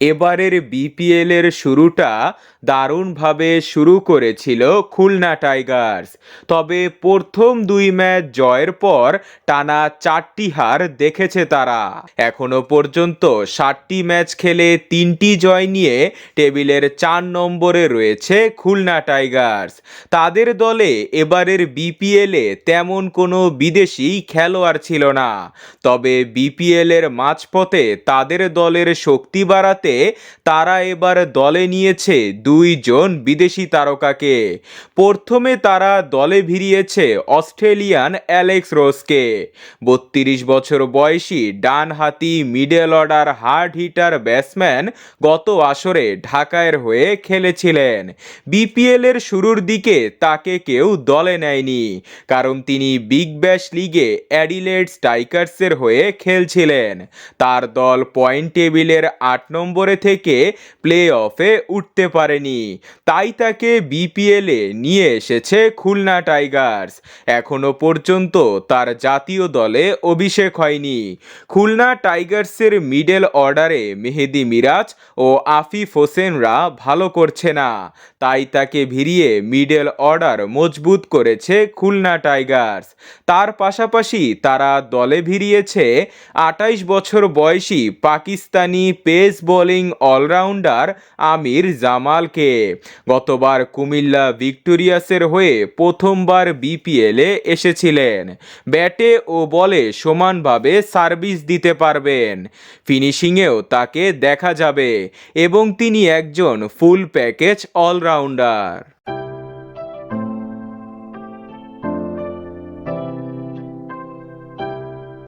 এবারের বিপিএল এর শুরুটা দারুণভাবে শুরু করেছিল খুলনা টাইগার্স। তবে প্রথম দুই ম্যাচ জয়ের পর টানা চারটি হার দেখেছে তারা। এখনও পর্যন্ত ষাটটি ম্যাচ খেলে তিনটি জয় নিয়ে টেবিলের চার নম্বরে রয়েছে খুলনা টাইগার্স। তাদের দলে এবারের বিপিএলে তেমন কোনো বিদেশি খেলোয়াড় ছিল না। তবে বিপিএল এর মাঝপথে তাদের দলের শক্তি বাড়াতে তারা এবার দলে নিয়েছে দুইজন বিদেশি তারকাকে। প্রথমে তারা দলে ভিড়িয়েছে অস্ট্রেলিয়ান অ্যালেক্স রোসকে বত্রিশ বছর বয়সী ডানহাতি middle order hard hitter batsman গত আসরে ঢাকায়ের হয়ে খেলেছিলেন। বিপিএল এর শুরুর দিকে তাকে কেউ দলে নেয়নি, কারণ তিনি বিগ ব্যাশ লিগে অ্যাডিলেড স্ট্রাইকার্সের হয়ে খেলছিলেন। তার দল পয়েন্ট টেবিলের আট নম্বরে থেকে প্লে অফে উঠতে পারেনি। তাই তাকে বিপিএলে নিয়ে এসেছে খুলনা টাইগার্স। এখনও পর্যন্ত তার জাতীয় দলে অভিষেক হয়নি। খুলনা টাইগার্সের মিডল অর্ডারে মেহেদি মিরাজ ও আফিফ হোসেনরা ভালো করছে না। তাই তাকে ভিড়িয়ে মিডল অর্ডার মজবুত করেছে খুলনা টাইগার্স। তার পাশাপাশি তারা দলে ভিড়িয়েছে আটাইশ বছর বয়সী Pakistani pace bowling allrounder Amir জামালকে। গতবার কুমিল্লা ভিক্টোরিয়াসের হয়ে প্রথমবার বিপিএলে এসেছিলেন। ব্যাটে ও বলে সমানভাবে সার্ভিস দিতে পারবেন। ফিনিশিংয়েও তাকে দেখা যাবে এবং তিনি একজন ফুল প্যাকেজ অলরাউন্ডার।